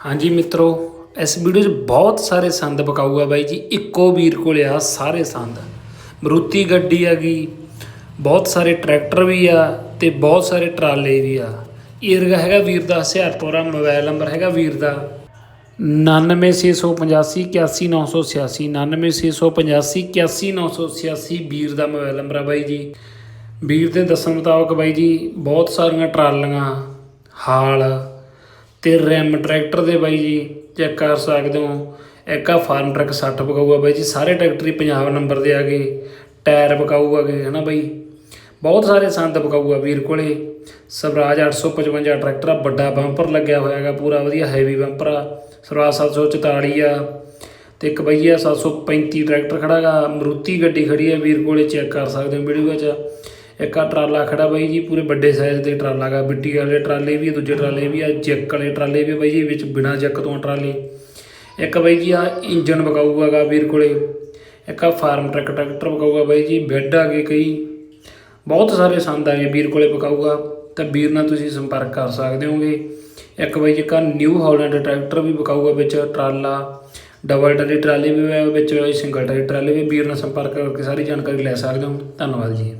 ਹਾਂਜੀ ਮਿੱਤਰੋ, ਇਸ ਵੀਡੀਓ 'ਚ ਬਹੁਤ ਸਾਰੇ ਸੰਦ ਬਕਾਊ ਬਾਈ ਜੀ। ਇੱਕੋ ਵੀਰ ਕੋਲ ਆ ਸਾਰੇ ਸੰਦ। ਮਰੂਤੀ ਗੱਡੀ ਹੈਗੀ ਬਹੁਤ ਸਾਰੇ ਟਰੈਕਟਰ ਵੀ ਆ ਤੇ ਬਹੁਤ ਸਾਰੇ ਟਰਾਲੇ ਵੀ ਆ। ਏਰਗਾ ਹੈਗਾ ਵੀਰ ਦਾ ਹੁਸ਼ਿਆਰਪੁਰਾ ਮੋਬਾਈਲ ਨੰਬਰ ਹੈਗਾ ਵੀਰ ਦਾ 99685 81986 99685 81986 ਵੀਰ ਦਾ ਮੋਬਾਈਲ ਨੰਬਰ ਆ ਬਾਈ ਜੀ। ਵੀਰ ਦੇ ਦੱਸਣ ਮੁਤਾਬਕ ਬਾਈ ਜੀ, ਬਹੁਤ ਸਾਰੀਆਂ ਟਰਾਲੀਆਂ, ਹਾਲ ਤੇ ਰੈਮ ਟਰੈਕਟਰ ਦੇ ਬਾਈ ਜੀ ਚੈੱਕ ਕਰ ਸਕਦੇ ਹੋ। ਇੱਕ ਆ ਫਾਰਮ ਟਰੱਕ 60 ਪਕਾਊਗਾ ਬਾਈ ਜੀ, ਸਾਰੇ ਟਰੈਕਟਰ ਹੀ ਪੰਜਾਬ ਨੰਬਰ ਦੇ ਆ ਗਏ। ਟਾਇਰ ਪਕਾਊਗਾ ਗੇ ਹਨਾ ਬਾਈ? ਬਹੁਤ ਸਾਰੇ ਸੰਦ ਪਕਾਊਗਾ ਵੀਰ ਕੋਲੇ। ਸਵਰਾਜ 855 ਟਰੈਕਟਰ ਆ, ਵੱਡਾ ਬੰਪਰ ਲੱਗਿਆ ਹੋਇਆ ਹੈਗਾ ਪੂਰਾ, ਵਧੀਆ ਹੈਵੀ ਬੰਪਰ ਆ। ਸਵਰਾਜ 744 ਆ। ਤੇ ਇੱਕ ਬਈਆ 735 ਟਰੈਕਟਰ ਖੜਾਗਾ। ਮਰੂਤੀ ਗੱਡੀ ਖੜੀ ਹੈ ਵੀਰ ਕੋਲੇ, ਚੈੱਕ ਕਰ ਸਕਦੇ ਹੋ ਵੀਡੀਓ 'ਚ। ਇੱਕ ਆ ਟਰਾਲਾ ਖੜਾ ਬਾਈ ਜੀ, ਪੂਰੇ ਵੱਡੇ ਸਾਈਜ਼ ਦੇ ਟਰਾਲਾ ਗਾ। ਮਿੱਟੀ ਵਾਲੇ ਟਰਾਲੇ ਵੀ ਦੂਜੇ ਟਰਾਲੇ ਵੀ ਆ, ਜੈਕ ਵਾਲੇ ਟਰਾਲੇ ਵੀ ਬਾਈ ਜੀ, ਵਿੱਚ ਬਿਨਾ ਜੈਕ ਤੋਂ ਟਰਾਲੇ। ਇੱਕ ਬਾਈ ਜੀ ਆ ਇੰਜਨ ਗਾ ਵੀਰ ਕੋਲੇ। ਇੱਕ ਆ ਫਾਰਮ ਟਰੱਕ ਟਰੈਕਟਰ ਵਗਾਊਗਾ ਬਾਈ ਜੀ, ਬੈੱਡ ਆ ਗਏ ਕਈ। ਬਹੁਤ ਸਾਰੇ ਸੰਦ ਆ ਗਏ ਵੀਰ ਕੋਲੇ ਪਕਾਊਗਾ ਤਾਂ ਵੀਰ ਨਾਲ ਤੁਸੀਂ ਸੰਪਰਕ ਕਰ ਸਕਦੇ ਹੋਗੇ। ਇੱਕ ਬਾਈ ਜੀ ਕਾ ਨਿਊ ਹਾਲੈਂਡ ਟਰੈਕਟਰ ਵੀ ਪਕਾਊਗਾ ਵਿੱਚ, ਟਰਾਲਾ। ਡਬਲ ਟਰੀ ਟਰਾਲੀ ਵੀ ਵਿੱਚ ਸਿੰਗਲ ਟਰੀ ਟਰਾਲੀ ਵੀ ਵੀਰ ਨਾਲ ਸੰਪਰਕ ਕਰਕੇ ਸਾਰੀ ਜਾਣਕਾਰੀ ਲੈ ਸਕਦੇ ਹੋ। ਧੰਨਵਾਦ ਜੀ।